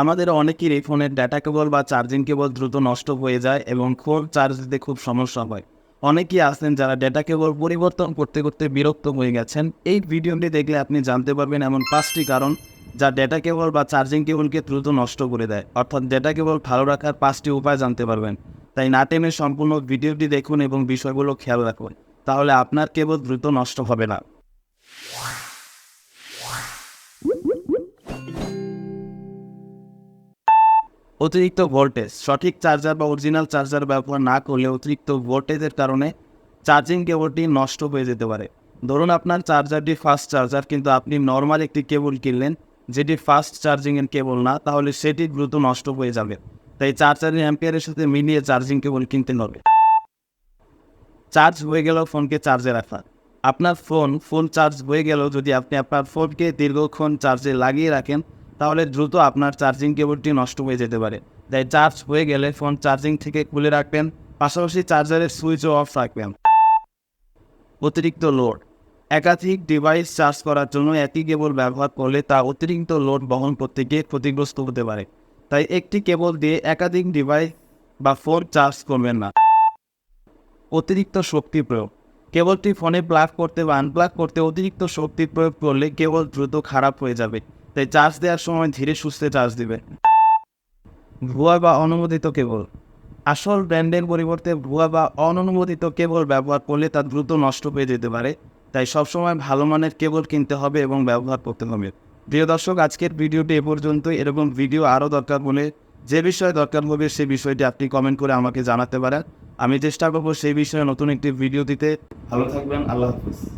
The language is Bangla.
আমাদের অনেকেরই ফোনের ডাটা কেবল বা চার্জিং কেবল দ্রুত নষ্ট হয়ে যায় এবং ফোন চার্জ দিতে খুব সমস্যা হয়। অনেকেই আছেন যারা ডেটা কেবল পরিবর্তন করতে করতে বিরক্ত হয়ে গেছেন। এই ভিডিওটি দেখলে আপনি জানতে পারবেন এমন পাঁচটি কারণ যা ডেটা কেবল বা চার্জিং কেবলকে দ্রুত নষ্ট করে দেয়। অর্থাৎ ডেটা কেবল ভালো রাখার পাঁচটি উপায় জানতে পারবেন। তাই না টেনে সম্পূর্ণ ভিডিওটি দেখুন এবং বিষয়গুলো খেয়াল রাখুন। তাহলে আপনার কেবল দ্রুত নষ্ট হবে না। অতিরিক্ত ভোল্টেজ সঠিক চার্জার বা অরিজিনাল চার্জার ব্যবহার না করলে অতিরিক্ত ভোল্টেজের কারণে চার্জিং কেবলটি নষ্ট হয়ে যেতে পারে। ধরুন আপনার চার্জারটি ফাস্ট চার্জার কিন্তু আপনি নর্মাল একটি কেবল কিনলেন, যেটি ফাস্ট চার্জিংয়ের কেবল না, তাহলে সেটি দ্রুত নষ্ট হয়ে যাবে। তাই চার্জারের অ্যাম্পিয়ারের সাথে মিলিয়ে চার্জিং কেবল কিনতে হবে। চার্জ হয়ে গেল ফোনকে চার্জে রাখা। আপনার ফোন ফুল চার্জ হয়ে গেল যদি আপনি আপনার ফোনকে দীর্ঘক্ষণ চার্জে লাগিয়ে রাখেন তাহলে দ্রুত আপনার চার্জিং কেবলটি নষ্ট হয়ে যেতে পারে। তাই চার্জ হয়ে গেলে ফোন চার্জিং থেকে খুলে রাখবেন, পাশাপাশি চার্জারের সুইচও অফ রাখবেন। অতিরিক্ত লোড একাধিক ডিভাইস চার্জ করার জন্য একই কেবল ব্যবহার করলে তা অতিরিক্ত লোড বহন করতে গিয়ে ক্ষতিগ্রস্ত হতে পারে। তাই একটি কেবল দিয়ে একাধিক ডিভাইস বা ফোন চার্জ করবেন না। অতিরিক্ত শক্তি প্রয়োগ। কেবলটি ফোনে প্লাগ করতে বা আনপ্লাগ করতে অতিরিক্ত শক্তি প্রয়োগ করলে কেবল দ্রুত খারাপ হয়ে যাবে। তাই চার্জ দেওয়ার সময় ধীরে সুস্থে চার্জ দিবে। ভুয়া বা অনুমোদিত কেবল। আসল ব্র্যান্ডের পরিবর্তে ভুয়া বা অননুমোদিত কেবল ব্যবহার করলে তা দ্রুত নষ্ট হয়ে যেতে পারে। তাই সবসময় ভালো মানের কেবল কিনতে হবে এবং ব্যবহার করতে হবে। প্রিয় দর্শক, আজকের ভিডিওটি এ পর্যন্ত এরকম ভিডিও আরও দরকার বলে যে বিষয়ে দরকার হবে সে বিষয়টি আপনি কমেন্ট করে আমাকে জানাতে পারেন। আমি চেষ্টা করব সেই বিষয়ে নতুন একটি ভিডিও দিতে। ভালো থাকবেন, আল্লাহ হাফিজ।